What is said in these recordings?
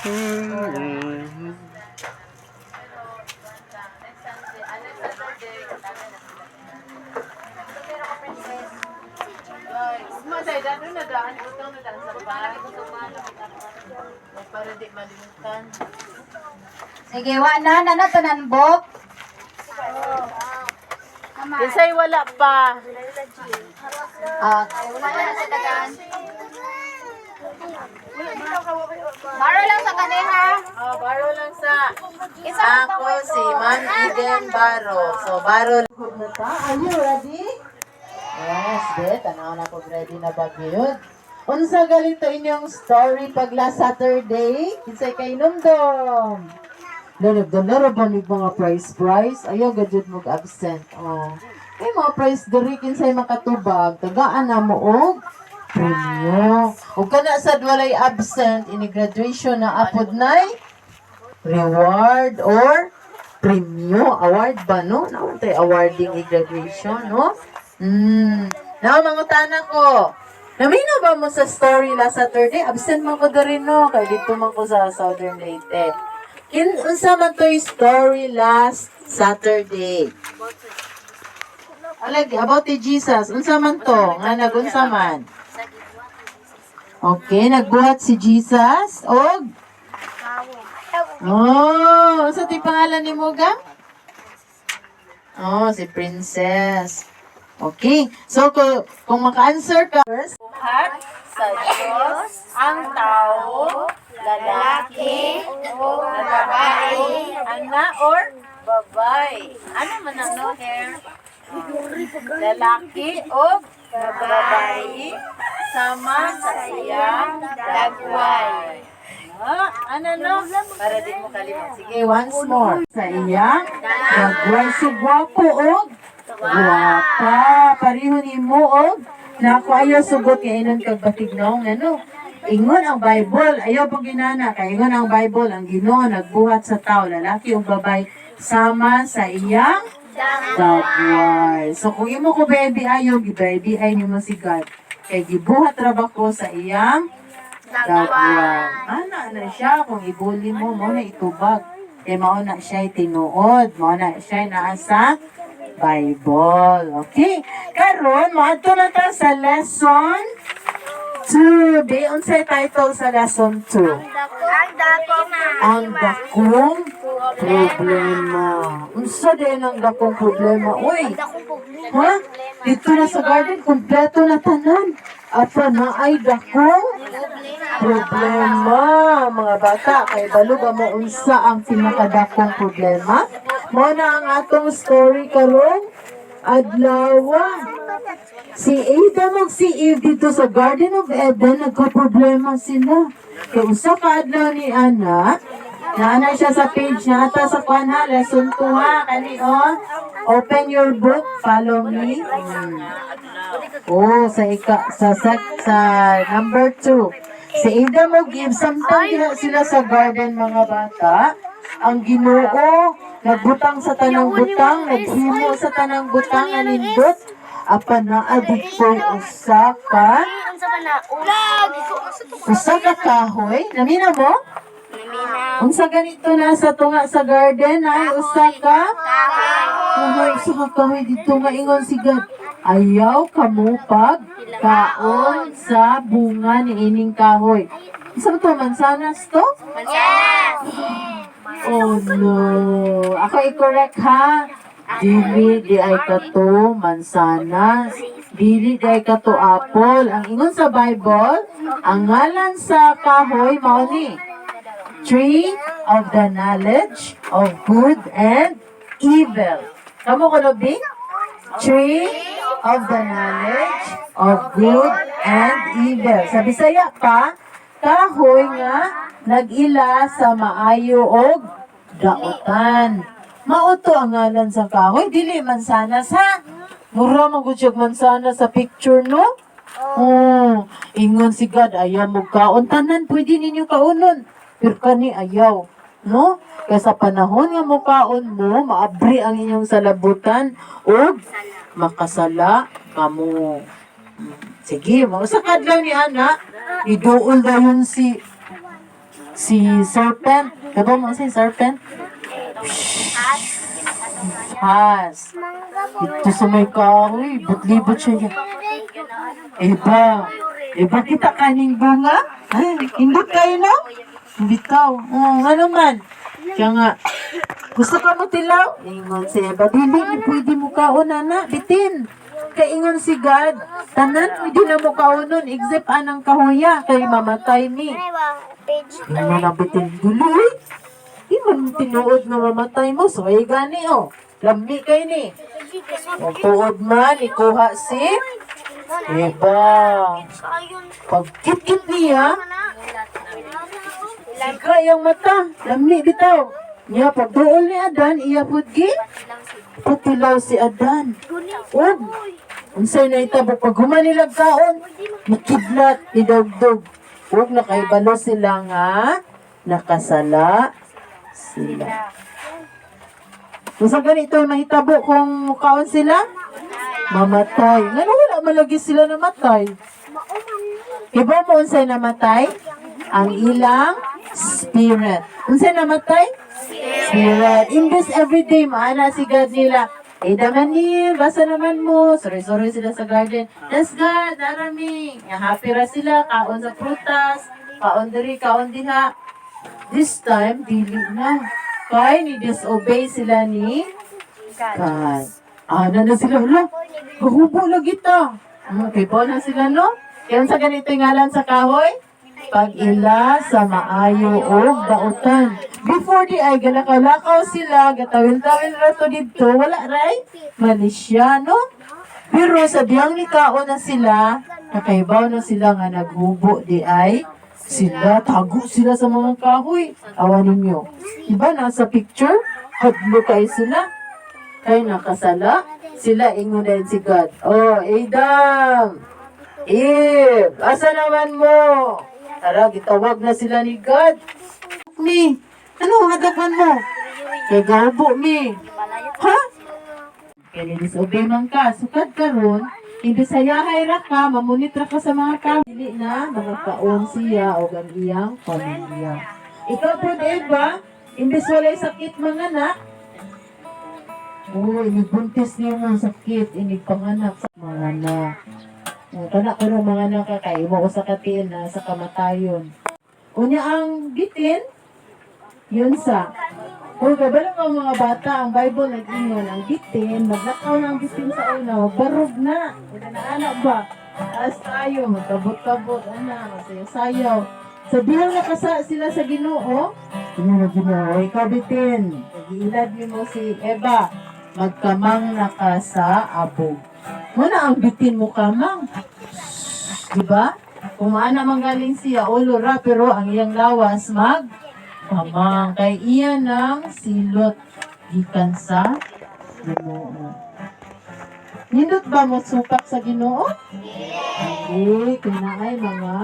Sige, wa na, na tanan bok. Isay wala pa. Ah, wala na sa dagan. Maro lang sa kaniha. Oh, baro lang sa Isa ako si Man Eden Baro. So, Baro. Are you ready? Yes, bet. Tanaw na po ready na ba yun? Unsa galing to inyong story pag last Saturday? Kinsay kay Numdom. Nanagdala ba ni mga prize prize? Ayaw gadget mo absent. Oh. Ay mga prize diri kinsay makatubag. Tagaan na mo og premyo. Ug kana sad walay absent ini graduation na apod nay reward or premyo award ba no? Tayo awarding i graduation no? Hmm. Now mga tanan ko. Namino ba mo sa story last Saturday? Absent man ko rin no. Kaya dito man ko sa Southern Leyte. Kin unsa man to yung story last Saturday? Alagi, about the Jesus. Unsa man to? Nga nagunsa man? Okay, nagbuhat si Jesus. Og? Oh, unsa ti pangalan ni Muga? Oh, si Princess. Okay. So, kung, kung maka-answer ka, first, buhat sa Diyos ang tao, lalaki, o babae, anak or babae. Ano man ang no hair? Lalaki o babae, sama sa siyang dagway. Ah, ano no? Para di mo kalimutan. Sige, once more. Sa iyang dagway. So, gwapo o Guwapa, pareho ni mo og naku ayaw sugot kay inon kag batignong ano. Ingon ang Bible, ayaw pag ginana kay ingon ang Bible ang Ginoo nagbuhat sa tao lalaki ug babay sama sa iyang dagway. So kung imo ko baby ayaw baby ay nimo si God. Kay gibuhat ra ba ko sa iyang dagway. Ana na siya kung ibuli mo mo na itubag. Kay mao na siya tinuod, mao na siya naa sa Bible. Okay? Karon, maadto na ta sa lesson 2. Di, unsay title sa lesson 2? Ang dako ma. Ang dakong problema. Unsa din ang dakong problema? Uy, ha? Dito na sa garden, kumpleto na tanan. At na ay dakong problema, mga bata. Kay balo ba mo unsa ang pinakadakong problema? Mo na ang atong story karon adlawa. Si Adam ug si Eve dito sa Garden of Eden nagka-problema sila. Kay usa ka adlaw ni anak, Naana siya sa page na ata sa kwan ha, lesson 2 ha, kani oh. Open your book, follow me. Hmm. Oh, sa ika, sa, sa, sa number 2. Si Adam ug Eve, samtang diha sila sa garden mga bata, ang Ginoo nagbutang sa tanang butang, naghimo sa tanang butang anindot, apa na adito usa ka usa ka kahoy, namina mo? Unsa ganito na sa tunga sa garden ay usa ka kahoy usa ka kahoy dito nga ingon si God. Ayaw kamupag kaon sa bunga ni ining kahoy. Isa to mansanas to? Yes. Oh no. Ako i-correct ha. Dili di ay kato mansanas. Dili di ay kato apple. Ang ingon sa Bible, ang ngalan sa kahoy mao ni tree of the knowledge of good and evil. Kamu ko no? Tree of the knowledge of good and evil. Sa Bisaya pa, kahoy nga nag-ila sa maayo og dautan. Mauto ang ngalan sa kahoy, dili mansanas ha. Mura man gud siya mansanas sa picture no? Oh, ingon si God, ayaw mo kaon. Tanan, pwede ninyo kaunon. Pero kani ayaw. No? Kaya sa panahon nga mo kaon mo, maabri ang inyong salabutan o makasala kamo. Hmm. Sige, mo sa kadlaw ni ana, iduol dayon si si Serpent. Kaya mo si Serpent? Has. Ito sa may kahoy. Butlibot siya yan. Iba. Iba kita kaning bunga? Ay, hindi kayo no? Bitaw. Oh, ano man. Kaya nga, gusto ka mo tilaw? Ingon si Eva. Dili, ni pwede mo kauna na. Bitin. Kaingon si God. Tanan, pwede na mo kaunon. Except anang kahuya. Kay mamatay mi. Hindi mo na bitin. Dili. Di man tinuod nga mamatay mo. So, ay gani oh. Lami kay ni. Ang tuod man, ikuha si Eva. Pagkit-kit niya, Sika yung mata. Lami bitaw. Niya pagduol ni Adan, iya pudgi. Patilaw si Adan. Og. Unsay na itabo pag humanilag kaon. Nakidlat, idogdog. Og nakaibalo sila nga nakasala sila. Kung sa ganito mahitabo kung kaon sila, mamatay. Nga wala malagi sila namatay. Iba mo unsay namatay? Ang ilang spirit. Unsay namatay? Spirit. Imbes everyday maana si God nila. Eh, daman ni, basa naman mo. Sorry-sorry sila sa garden. Yes, God, darami. Nga happy ra sila. Kaon sa prutas. Kaon diri, kaon diha. This time, dili na. Kaya ni disobey sila ni God. Ah, na na sila. Hala, gahubo lagi ta. Okay po na sila, no? Yan sa ganito ngalan sa kahoy? Pag-ila sa maayo o dautan. Before di ay galakaw sila, gatawil-tawil rato dito, wala ray, Malaysia, no? Pero sa biyang ni kao na sila, nakaibaw na sila nga naghubo di ay, sila, tago sila sa mga kahoy. Awan ninyo. Diba nasa picture? Hadlo kayo sila. Kay nakasala, sila ingon si God. Oh, Adam! Eve! Asa naman mo? Tara, gitawag na sila ni God. Mi, ano hadapan mo? Kay gabo mi. Ha? Kaya disobey man ka, sukad ka ron, hindi sayahay ra ka, mamunit ra ka sa mga ka. Dili na, mga kaon siya o ang iyang pamilya. Ikaw po, Eva, imbes walay sakit mga anak, Oo, inibuntis niyo ng sakit, inigpanganak sa mga anak. Kana ko ng mga anak ka kay mo sa katiin na sa kamatayon. Unya ang gitin, yun sa kung kabalo ang mga bata, ang Bible nag-ingon, ang gitin, maglakaw na ang gitin sa una, barog na. Wala na anak ba? Taas tayo, magkabot-kabot, ana, masayaw-sayaw. Sa bihang nakasa sila sa ginoo, na ginoo, ikaw bitin. Nag-iilad mo si Eva, magkamang naka sa abog. Muna ang bitin mo kamang. Diba? Kung maana manggaling siya, ulo ra, pero ang iyang lawas mag kamang. Kay iya ng silot gikan sa ginoo. Nindot ba mo supak sa ginoo? Hindi, kaya ay mga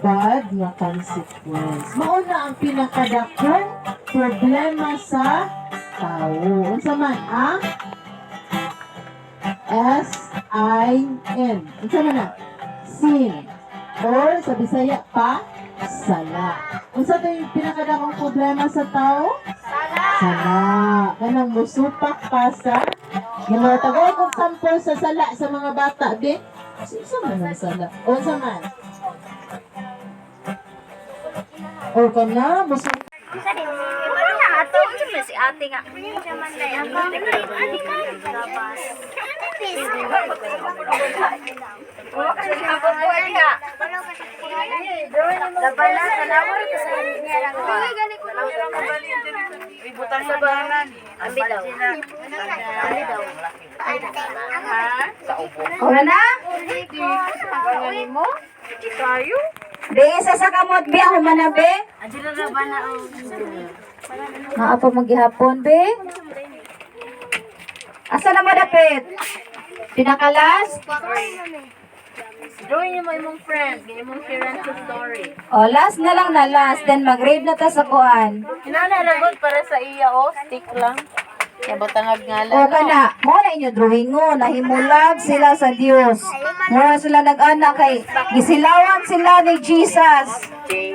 bad nga consequence. Mauna ang pinakadakong problema sa tao. Unsa man ang S-I-N. Unsa man na? Sin. Or sa Bisaya pa, sala. Unsa to yung pinakadakong problema sa tao? Sala. Kanang musupak pa sa Ginoo tagay kong sample sa sala sa mga bata, di? Sa man ang sala? O sa man? O ka na, musupak. Iba na ato. Si ate nga. Laban na, tanawa rin sa niya lang ba? Ibutang sa bahanan. Ambi daw. Ambi daw. Wala na? Ganganin mo? Tayo? Be, isa sa kamot, be. Ako man na, be. Andiyan na laban na. Mga pa maghihapon, be. Asa na madapit? Pinakalas? Drawing mo imong friend. Ganyan mong share sa story. O, last na lang na last. Then mag-grade na ta sa kuan. Inana lagot para sa iya, oh. Stick lang. Kaya butangag nga O kana, mo na inyo drawingon, nahimulag sila sa Dios. Mo sila nag-anak kay gisilawan sila ni Jesus.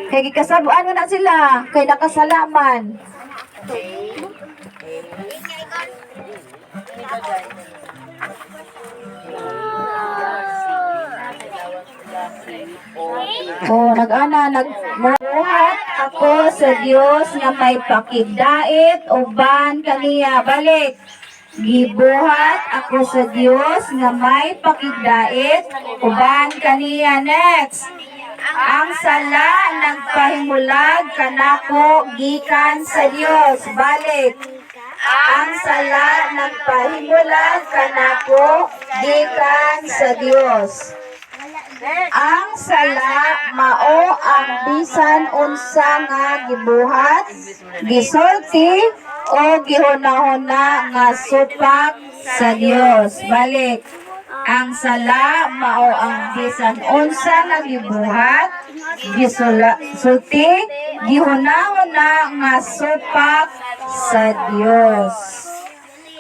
Kay gikasabuan mo na sila kay nakasalaman. Oh, nag-ana, nagmuhat ako sa Dios nga may pakigdait uban kaniya balik. Gibuhat ako sa Dios nga may pakigdait uban kaniya next. Ang sala nagpahimulag kanako gikan sa Dios balik. Ang sala nagpahimulag kanako gikan sa Dios. Ang sala mao ang bisan unsa nga gibuhat, gisulti o gihuna-huna nga supak sa Dios. Balik. Ang sala mao ang bisan unsa nga gibuhat, gisulti, gihuna-huna nga supak sa Dios.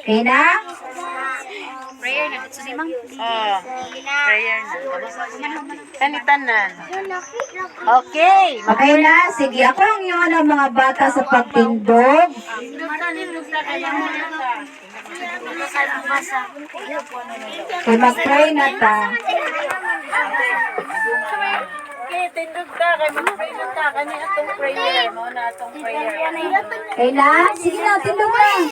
Okay na? Prayer na. Gusto si Mang? Oo. Prayer na. Kanitanan. Okay. Okay na, sige. Ako ang iyon ang mga bata sa pagtindog. Kay mag-pray na ta. Kaya tindog ka, kay mag-pray na ta. Kani atong prayer. Mo na atong prayer. Na? Sige na, tindog na.